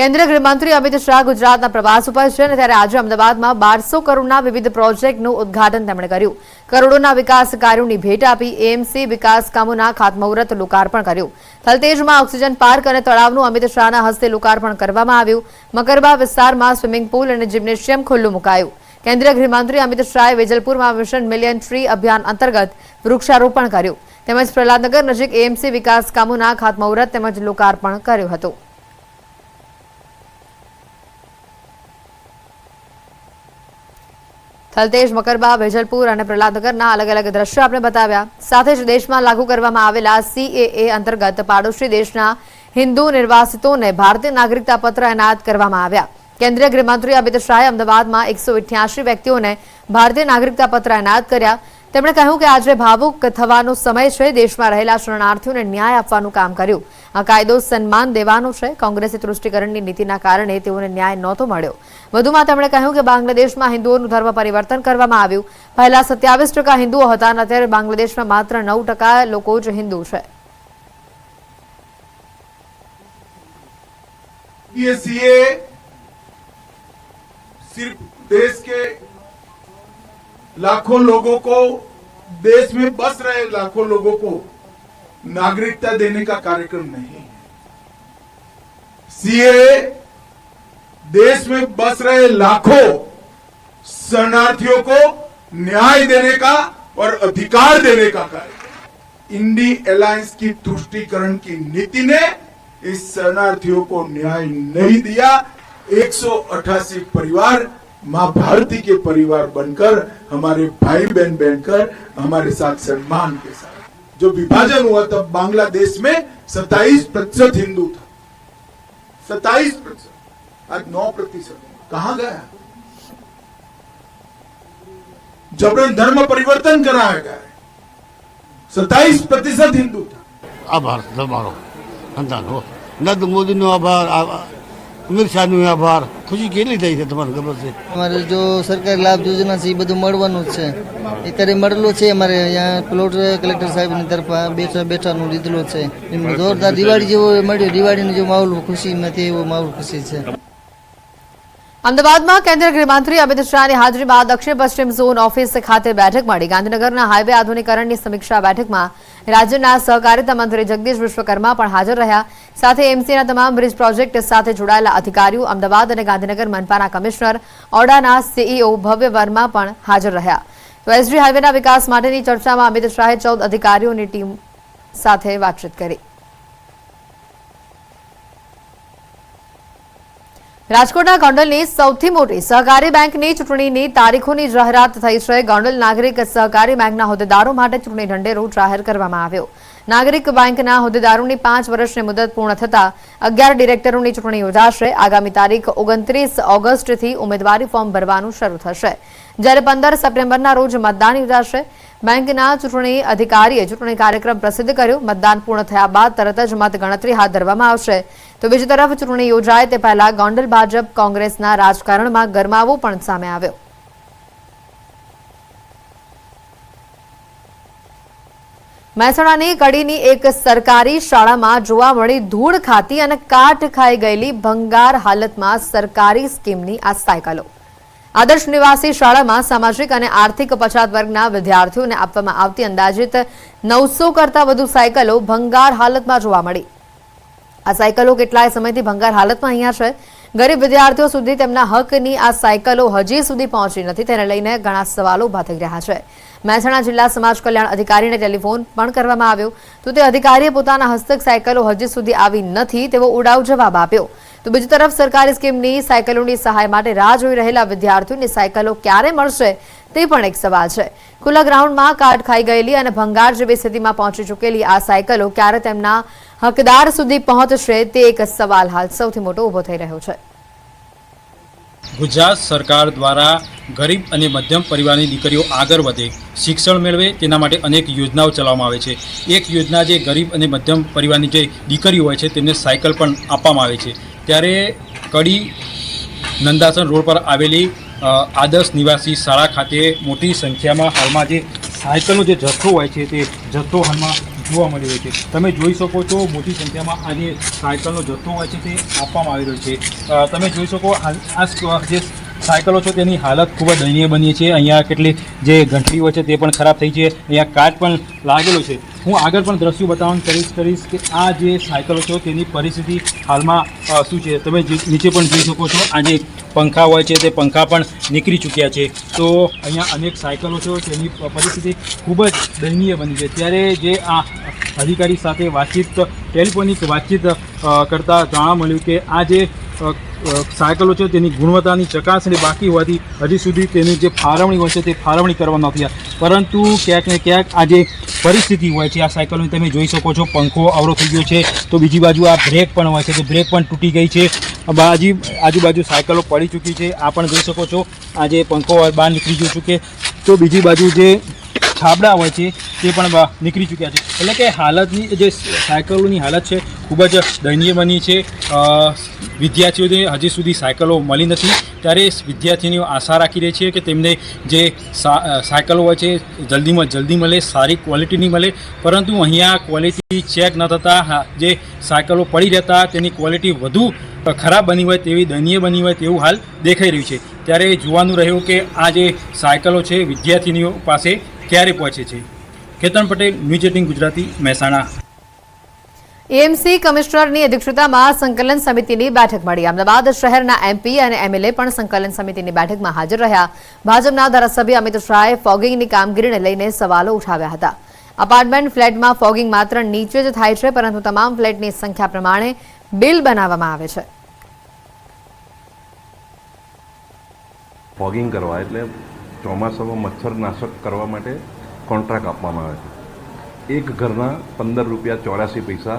કેન્દ્રીય ગૃહમંત્રી અમિત શાહ ગુજરાતના પ્રવાસ ઉપર છે અને ત્યારે આજે અમદાવાદમાં બારસો કરોડના વિવિધ પ્રોજેક્ટનું ઉદઘાટન તેમણે કર્યું. કરોડોના વિકાસ કાર્યોની ભેટ આપી એએમસી વિકાસ કામોના ખાતમુહૂર્ત લોકાર્પણ કર્યું. થલતેજમાં ઓક્સિજન પાર્ક અને તળાવનું અમિત શાહના હસ્તે લોકાર્પણ કરવામાં આવ્યું. મકરબા વિસ્તારમાં સ્વિમિંગ પુલ અને જિમ્નેશિયમ ખુલ્લું મુકાયું. કેન્દ્રીય ગૃહમંત્રી અમિત શાહે વેજલપુરમાં મિશન મિલિયન ટ્રી અભિયાન અંતર્ગત વૃક્ષારોપણ કર્યું. તેમજ પ્રહલાદનગર નજીક એએમસી વિકાસ કામોના ખાતમુહૂર્ત તેમજ લોકાર્પણ કર્યું હતું. થલતેજ, મકરબા, વેજલપુર અને પ્રહલાદનગરના અલગ અલગ દ્રશ્યો આપણે બતાવ્યા. સાથે જ દેશમાં લાગુ કરવામાં આવેલા સીએએ અંતર્ગત પાડોશી દેશના હિન્દુ નિર્વાસિતોને ભારતીય નાગરિકતા પત્ર એનાયત કરવામાં આવ્યા. કેન્દ્રીય ગૃહમંત્રી અમિત શાહે અમદાવાદમાં એકસો વ્યક્તિઓને ભારતીય નાગરિકતા પત્ર એનાયત કર્યા. તેમણે કહ્યું કે આજે ભાવુક થવાનો સમય છે દેશમાં રહેલા શરણાર્થીઓને ન્યાય આપવાનું કામ કર્યું આ કાયદો સન્માન દેવાનો છે કોંગ્રેસી તૃષ્ટિકરણની નીતિના કારણે તેઓને ન્યાય નહોતો મળ્યો વધુમાં તેમણે કહ્યું કે બાંગ્લાદેશમાં હિન્દુઓનું ધર્મ પરિવર્તન કરવામાં આવ્યું પહેલા સત્યાવીસ ટકા હિન્દુઓ હતા અને અત્યારે બાંગ્લાદેશમાં માત્ર નવ ટકા લોકો જ હિન્દુ છે ये सीए सिर्फ देश के लाखों लोगों को देश में बस रहे लाखों लोगों को नागरिकता देने का कार्यक्रम नहीं है। सीए, देश में बस रहे लाखों शरणार्थियों को न्याय देने का और अधिकार देने का कार्यक्रम। इंडी अलायंस की तुष्टिकरण की नीति ने इस शरणार्थियों को न्याय नहीं दिया। 188 परिवार माँ भारती के परिवार बनकर, हमारे भाई बहन बनकर, हमारे साथ सम्मान के साथ। जो विभाजन हुआ तब बांग्लादेश में 27 प्रतिशत हिंदू था। 27 प्रतिशत। आज 9 प्रतिशत। कहा गया? जबरन धर्म परिवर्तन कराया गया है, सत्ताईस प्रतिशत हिंदू था। आभार मोदी, नो आभार આભાર શાહનો આભાર. ખુશી કેટલી થઈ છે તમારે ખબર છે? અમારે જો સરકારી લાભ યોજના છે એ બધું મળવાનું જ છે. અત્યારે મળેલું છે અમારે અહીંયા પ્લોટ કલેક્ટર સાહેબની તરફ બેઠા બેઠાનું લીધેલું છે. જોરદાર દિવાળી જેવો મળ્યો દિવાળીનો જે માહોલ ખુશીમાંથી એવો માહોલ ખુશી છે. અમદાવાદમાં કેન્દ્રીય ગૃહમંત્રી અમિત શાહની હાજરીમાં દક્ષિણ પશ્ચિમ ઝોન ઓફિસ ખાતે બેઠક મળી. ગાંધીનગરના હાઈવે આધુનિકરણની સમીક્ષા બેઠકમાં રાજ્યના સહકારિતા મંત્રી જગદીશ વિશ્વકર્મા પણ હાજર રહ્યા. સાથે એમસીના તમામ બ્રિજ પ્રોજેક્ટ સાથે જોડાયેલા અધિકારીઓ અમદાવાદ અને ગાંધીનગર મનપાના કમિશનર ઓડાના સીઈઓ ભવ્ય વર્મા પણ હાજર રહ્યા. તો એસજી હાઈવેના વિકાસ માટેની ચર્ચામાં અમિત શાહે ચૌદ અધિકારીઓની ટીમ સાથે વાતચીત કરી. રાજકોટના ગોંડલની સૌથી મોટી સહકારી બેંકની ચૂંટણીની તારીખોની જાહેરાત થઈ છે. ગોંડલ નાગરિક સહકારી બેંકના હોદ્દેદારો માટે ચૂંટણી ઢંઢેરો જાહેર કરવામાં આવ્યો. નાગરિક બેંકના હોદ્દેદારોની પાંચ વર્ષની મુદત પૂર્ણ થતા અગિયાર ડિરેક્ટરોની ચૂંટણી યોજાશે. આગામી તારીખ ઓગણત્રીસ ઓગસ્ટથી ઉમેદવારી ફોર્મ ભરવાનું શરૂ થશે. જ્યારે પંદર સપ્ટેમ્બરના રોજ મતદાન યોજાશે. બેંકના ચૂંટણી અધિકારીએ ચૂંટણી કાર્યક્રમ પ્રસિદ્ધ કર્યો. મતદાન પૂર્ણ થયા બાદ તરત જ મતગણતરી હાથ ધરવામાં આવશે. તો બીજી તરફ ચૂંટણી યોજાય તે પહેલા ગોંડલ ભાજપ કોંગ્રેસના રાજકારણમાં ગરમાવો પણ સામે આવ્યો. મહેસાણાની કડીની એક સરકારી શાળામાં જોવા મળી ધૂળ ખાતી અને કાટ ખાઈ ગયેલી ભંગાર હાલતમાં સરકારી સ્કીમની આ સાયકલો. આદર્શ નિવાસી શાળામાં સામાજિક અને આર્થિક પછાત વર્ગના વિદ્યાર્થીઓને આપવામાં આવતી અંદાજિત નવસો કરતા વધુ સાયકલો ભંગાર હાલતમાં જોવા મળી. આ સાયકલો કેટલાય સમયથી ભંગાર હાલતમાં અહીંયા છે. ગરીબ વિદ્યાર્થીઓ સુધી તેમના હકની આ સાયકલો હજી સુધી પહોંચી નથી. તેને લઈને ઘણા સવાલો ઊભા થઈ રહ્યા છે. મહેસાણા જિલ્લા સમાજ કલ્યાણ અધિકારીને ટેલિફોન પણ કરવામાં આવ્યો. તો તે અધિકારીએ પોતાના હસ્તક સાયકલો હજી સુધી આવી નથી તેવો ઉડાવ જવાબ આપ્યો. તો બીજી તરફ સરકારી સ્કીમની સાયકલોની સહાય માટે રાહ જોઈ રહેલા વિદ્યાર્થીઓની સાયકલો ક્યારે મળશે તે પણ એક સવાલ છે. ખુલ્લા ગ્રાઉન્ડમાં કાટ ખાઈ ગયેલી અને ભંગાર જેવી સ્થિતિમાં પહોંચી ચૂકેલી આ સાયકલો ક્યારે તેમના હકદાર સુધી પહોંચશે તે એક સવાલ હાલ સૌથી મોટો ઊભો થઈ રહ્યો છે. ગુજરાત સરકાર દ્વારા ગરીબ અને મધ્યમ પરિવારની દીકરીઓ આગળ વધે, શિક્ષણ મેળવે, તેના માટે અનેક યોજનાઓ ચલાવવામાં આવે છે. એક યોજના જે ગરીબ અને મધ્યમ પરિવારની જે દીકરીઓ હોય છે, તેમને સાયકલ પણ આપવામાં આવે છે. ત્યારે કડી નંદાસન રોડ પર આવેલી આદર્શ નિવાસી શાળા ખાતે મોટી સંખ્યામાં હાલમાં જે સાયકલનો જે જથ્થો હોય છે, તે જથ્થો હાલમાં જોવા મળી રહ્યું છે. તમે જોઈ શકો છો મોટી સંખ્યામાં આ જે સાયકલનો જથ્થો હોય છે તે આપવામાં આવી રહ્યો છે. તમે જોઈ શકો આ જે સાયકલો છે તેની હાલત ખૂબ જ દયનીય બની છે. અહીંયા કેટલી જે ઘંટડી હોય છે તે પણ ખરાબ થઈ છે. અહીંયા કાચ પણ લાગેલો છે. હું આગળ પણ દ્રશ્યો બતાવવાનું કરીશ કરીશ કે આ જે સાયકલો છે તેની પરિસ્થિતિ હાલમાં શું છે? તમે નીચે પણ જોઈ શકો છો. આ જે પંખા હોય છે, તે પંખા પણ નીકળી ચૂક્યા છે. તો અહીંયા અનેક સાયકલો છે તેની પરિસ્થિતિ ખૂબ જ દયનીય બની છે. ત્યારે જે આ અધિકારી સાથે વાતચીત, ટેલિફોનિક વાતચીત કરતાં જાણવા મળ્યું કે આ જે સાયકલો છે, તેની ગુણવત્તાની ચકાસણી બાકી હોવાથી હજી સુધી તેની જે ફાળવણી હોય છે, તે ફાળવણી કરવા નથી પરંતુ ક્યાંક ને ક્યાંક આ જે પરિસ્થિતિ હોય છે, આ સાયકલની, તમે જોઈ શકો છો, પંખો અવરો થઈ ગયો છે. તો બીજી બાજુ આ બ્રેક પણ હોય છે, તો બ્રેક પણ તૂટી ગઈ છે. બાજી આજુબાજુ સાયકલો પડી ચૂકી છે. આ પણ જોઈ શકો છો. આ જે પંખો બહાર નીકળી ગયું છું કે તો બીજી બાજુ જે છાબડા હોય છે, તે પણ નીકળી ચૂક્યા છે. એટલે કે હાલતની, જે સાયકલોની હાલત છે, ખૂબ જ દયનીય બની છે. વિદ્યાર્થીઓને હજી સુધી સાયકલો મળી નથી. ત્યારે વિદ્યાર્થીનીઓ આશા રાખી રહી છે કે તેમને જે સાયકલો હોય છે, જલ્દીમાં જલ્દી મળે, સારી ક્વોલિટીની મળે. પરંતુ અહીંયા ક્વોલિટી ચેક ન થતાં જે સાયકલો પડી રહેતા, તેની ક્વોલિટી વધુ ખરાબ બની હોય તેવી દયનીય બની હોય તેવું હાલ દેખાઈ રહ્યું છે. ત્યારે જોવાનું રહ્યું કે આ જે સાયકલો છે, વિદ્યાર્થીનીઓ પાસે ક્યારે પહોંચે છે? Ketan Patel news eighteen Gujarati Mehsana. AMC કમિશનરની અધ્યક્ષતામાં સંકલન સમિતિની બેઠક મળી. અમદાવાદ શહેરના એમપી અને એમએલએ પણ સંકલન સમિતિની બેઠકમાં હાજર રહ્યા. ભાજપના ધારાસભ્ય અમિત શાહે ફોગિંગની કામગીરીને લઈને સવાલો ઉઠાવ્યા હતા. અપાર્ટમેન્ટ ફ્લેટમાં ફોગિંગ માત્ર નીચે જ થાય છે પરંતુ તમામ ફ્લેટની સંખ્યા પ્રમાણે બિલ બનાવવામાં આવે છે. ફોગિંગ કરવા એટલે ચોમાસામાં મચ્છર નાશક કરવા માટે કોન્ટ્રાક્ટ આપવામાં આવે છે. એક ઘરના પંદર રૂપિયા ચોરાસી પૈસા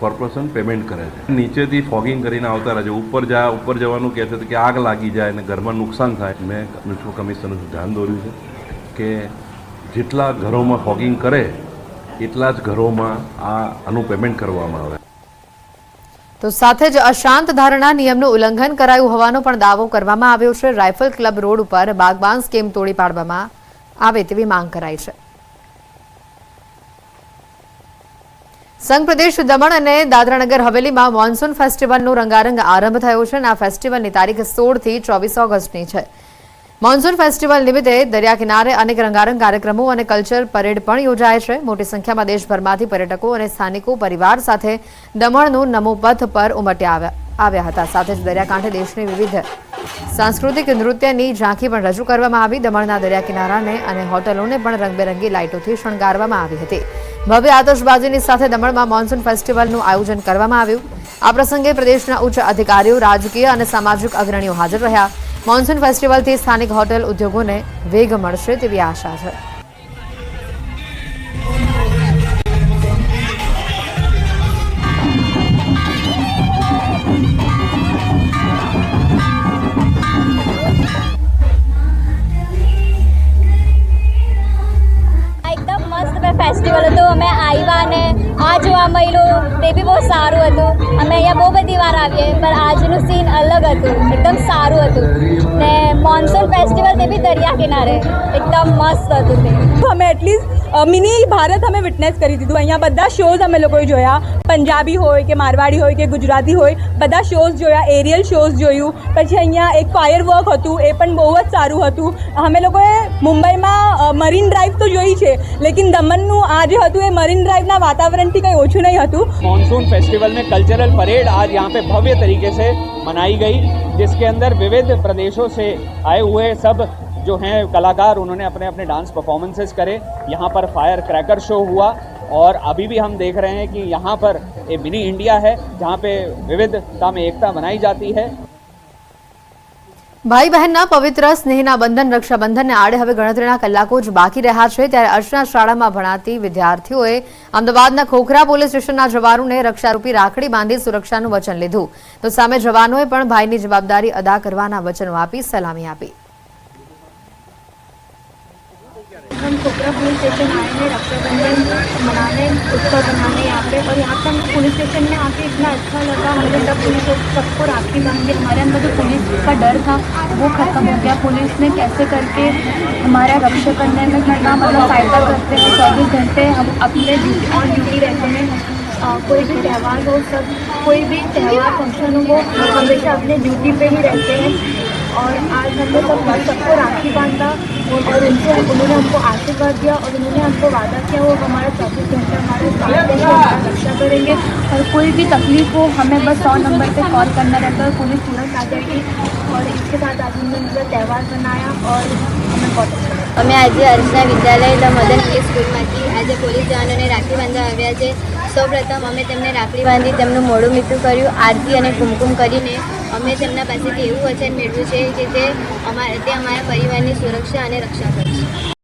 કોર્પોરેશન પેમેન્ટ કરે છે. નીચેથી ફોગિંગ કરીને આવતા રહે છે. ઉપર જા, ઉપર જવાનું કહે છે કે આગ લાગી જાય અને ઘરમાં નુકસાન થાય. મેં મ્યુનિસિપલ કમિશનરનું ધ્યાન દોર્યું છે કે જેટલા ઘરોમાં ફોગિંગ કરે, એટલા જ ઘરોમાં આ આનું પેમેન્ટ કરવામાં આવે. તો સાથે જ અશાંત ધારણા નિયમનું ઉલ્લંઘન કરાયું હોવાનો પણ દાવો કરવામાં આવ્યો છે. રાઇફલ ક્લબ રોડ ઉપર બાગબાન સ્કીમ તોડી પાડવામાં આવે તેવી માંગ કરાઈ છે. સંઘ પ્રદેશ દમણ અને દાદરાનગર હવેલીમાં મોન્સૂન ફેસ્ટિવલનો રંગારંગ આરંભ થયો છે અને આ ફેસ્ટિવલની તારીખ સોળથી ચોવીસ ઓગસ્ટની છે. મોન્સૂન ફેસ્ટિવલ નિમિત્તે દરિયા કિનારે અનેક રંગારંગ કાર્યક્રમો અને કલ્ચર પરેડ પણ યોજાય છે. મોટી સંખ્યામાં દેશભરમાંથી પર્યટકો અને સ્થાનિકો પરિવાર સાથે દમણનું નમોપથ પર ઉમટ્યા આવ્યા- હતા. સાથે જ દરિયાકાંઠે દેશની વિવિધ સાંસ્કૃતિક નૃત્યની ઝાંખી પણ રજૂ કરવામાં આવી. દમણના દરિયા કિનારાને અને હોટલોને પણ રંગબેરંગી લાઇટોથી શણગારવામાં આવી હતી. ભવ્ય આતશબાજીની સાથે દમણમાં મોન્સૂન ફેસ્ટિવલનું આયોજન કરવામાં આવ્યું. આ પ્રસંગે પ્રદેશના ઉચ્ચ અધિકારીઓ, રાજકીય અને સામાજિક અગ્રણીઓ હાજર રહ્યા. મોન્સૂન ફેસ્ટિવલથી સ્થાનિક હોટેલ ઉદ્યોગોને વેગ મળશે તેવી આશા છે. આ જોવા મળ્યું તે બી બહુ સારું હતું. અમે અહીંયા બહુ બધી વાર આવીએ, પણ આજનું સીન અલગ હતું. એકદમ સારું હતું. ને મોન્સૂન ફેસ્ટિવલ તે બી દરિયા કિનારે. એકદમ મસ્ત હતું તે. અમે એટલીસ્ટ મિની ભારત અમે વિટનેસ કરી દીધું અહીંયા બધા શોઝ અમે લોકોએ જોયા પંજાબી હોય કે મારવાડી હોય કે ગુજરાતી હોય બધા શોઝ જોયા એરિયલ શોઝ જોયું પછી અહીંયા એક ફાયર વર્ક હતું એ પણ બહુ જ સારું હતું અમે લોકોએ મુંબઈમાં મરીન ડ્રાઈવ તો જોઈ છે લેકિન દમણનું આ જે હતું એ મરીન ડ્રાઈવના વાતાવરણથી કંઈ ઓછું નહીં હતું मानसून फेस्टिवल में कल्चरल परेड आज यहाँ पे भव्य तरीके से मनाई गई जिसके अंदर विविध प्रदेशों से आए हुए सब जो हैं कलाकार उन्होंने अपने अपने डांस परफॉर्मेंसेस करे यहाँ पर फायर क्रैकर शो हुआ और अभी भी हम देख रहे हैं कि यहाँ पर ये मिनी इंडिया है जहाँ पे विविधता में एकता बनाई जाती है ભાઈ બહેનના પવિત્ર સ્નેહના બંધન રક્ષાબંધનને આડે હવે ગણતરીના કલાકો જ બાકી રહ્યા છે ત્યારે અર્ચના શાળામાં ભણાતી વિદ્યાર્થીઓએ અમદાવાદના ખોખરા પોલીસ સ્ટેશનના જવાનોને રક્ષારૂપી રાખડી બાંધી સુરક્ષાનું વચન લીધું તો સામે જવાનોએ પણ ભાઈની જવાબદારી અદા કરવાના વચનો આપી સલામી આપી हम खोखरा पुलिस स्टेशन आए हैं, रक्षाबंधन मनाने, उत्सव मनाने यहाँ पे। और यहाँ पे हम पुलिस स्टेशन में आके इतना अच्छा लगा मुझे सब पुलिस सबको राखी बाँध। हमारे अंदर जो पुलिस का डर था, वो खत्म हो गया। पुलिस ने कैसे करके हमारा रक्षा करने में कितना मतलब सहायता करते हैं? चौबीस घंटे हम अपने ड्यूटी ऑन ड्यूटी रहते हैं। कोई भी त्यौहार हो, सब, कोई भी त्यौहार फ़ंक्शन हो, वो हमेशा अपने ड्यूटी पे ही रहते हैं। और आज हमने सब सबको राखी बांधा और उनसे उन्होंने हमको आशीर्वाद दिया और उन्होंने हमको वादा किया वो हमारा चौबीस घंटे हमारे साथ रहेंगे हमारा रक्षा करेंगे और कोई भी तकलीफ हो हमें बस सौ नंबर पे कॉल करना रहता है और पुलिस तुरंत आ जाएगी और इसके साथ आज हमने मतलब त्यौहार मनाया और हमें बहुत अच्छा लगा અમે આજે અર્ચના વિદ્યાલય મદન કે સ્કૂલમાંથી આજે પોલીસ જવાનોને રાખડી બાંધવા આવ્યા છે સૌપ્રથમ અમે તેમને રાખડી બાંધી તેમનું મોઢું મીઠું કર્યું આરતી અને કુમકુમ કરીને અમે તેમના પાસેથી એવું વચન મેળવ્યું છે કે તે અમારા તે અમારા પરિવારની સુરક્ષા અને રક્ષા કરશે.